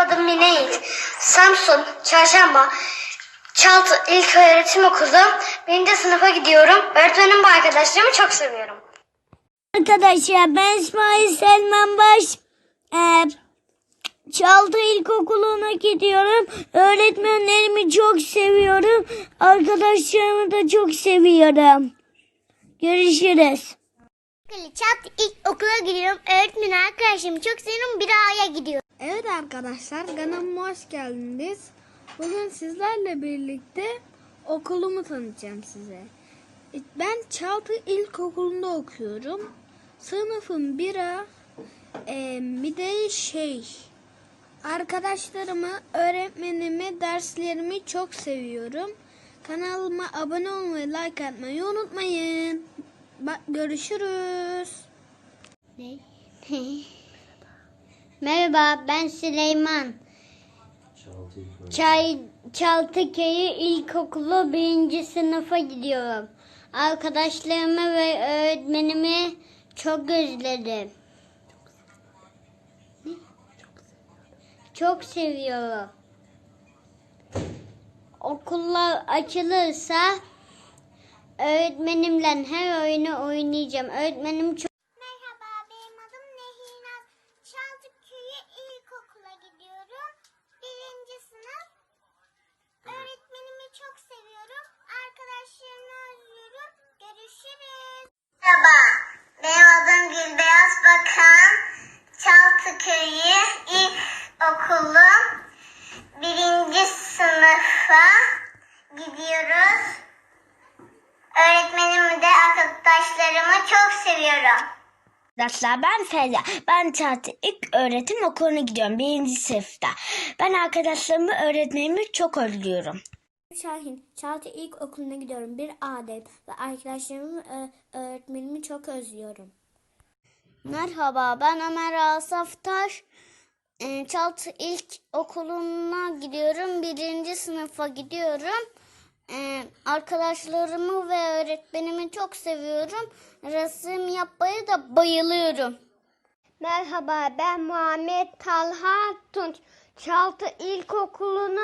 adım Mine Yiğit. Samsun, Çarşamba, Çaltı İlk Öğretim Okulu. Birinci sınıfa gidiyorum. Öğretmenim ve arkadaşlarımı çok seviyorum. Arkadaşlar ben İsmail Selman Baş. Ee, Çaltı İlkokulu'na gidiyorum. Öğretmenlerimi çok seviyorum. Arkadaşlarımı da çok seviyorum. Görüşürüz. Çat ilk okula gidiyorum. Öğretmen arkadaşlarımı çok seviyorum. Bir aya gidiyorum. Evet arkadaşlar kanalıma hoş geldiniz. Bugün sizlerle birlikte okulumu tanıtacağım size. Ben Çaltı İlkokulu'nda okuyorum. Sınıfım 1A. Ee, bir de şey arkadaşlarımı, öğretmenimi, derslerimi çok seviyorum. Kanalıma abone olmayı, like atmayı unutmayın. Bak görüşürüz. Merhaba ben Süleyman. Çay, Çaltıköy'ü İlkokulu birinci sınıfa gidiyorum. Arkadaşlarımı ve öğretmenimi çok özledim. Çok seviyorum. Okullar açılırsa öğretmenimle her oyunu oynayacağım. Öğretmenim çok Merhaba benim adım Nehinaz. Çaltıköy'e ilkokula gidiyorum. Birinci sınıf. Öğretmenimi çok seviyorum. Arkadaşlarımı özlüyorum. Görüşürüz. Merhaba benim adım Gülbeyaz Bakan. Çaltıköy'e ilkokulu. Birinci sınıfa gidiyoruz. Öğretmenimi de arkadaşlarımı çok seviyorum. Arkadaşlar ben Feyza. Ben Çağatay ilk öğretim okuluna gidiyorum. Birinci sınıfta. Ben arkadaşlarımı, öğretmenimi çok özlüyorum. Şahin, Çağatay İlk Okulu'na gidiyorum. Bir Adem ve arkadaşlarımı, ö- öğretmenimi çok özlüyorum. Merhaba ben Ömer Asaf Taş. Ee, Çaltı ilk okuluna gidiyorum. Birinci sınıfa gidiyorum. Ee, arkadaşlarımı ve öğretmenimi çok seviyorum. Resim yapmayı da bayılıyorum. Merhaba ben Muhammed Talha Tunç. Çaltı İlkokulu'na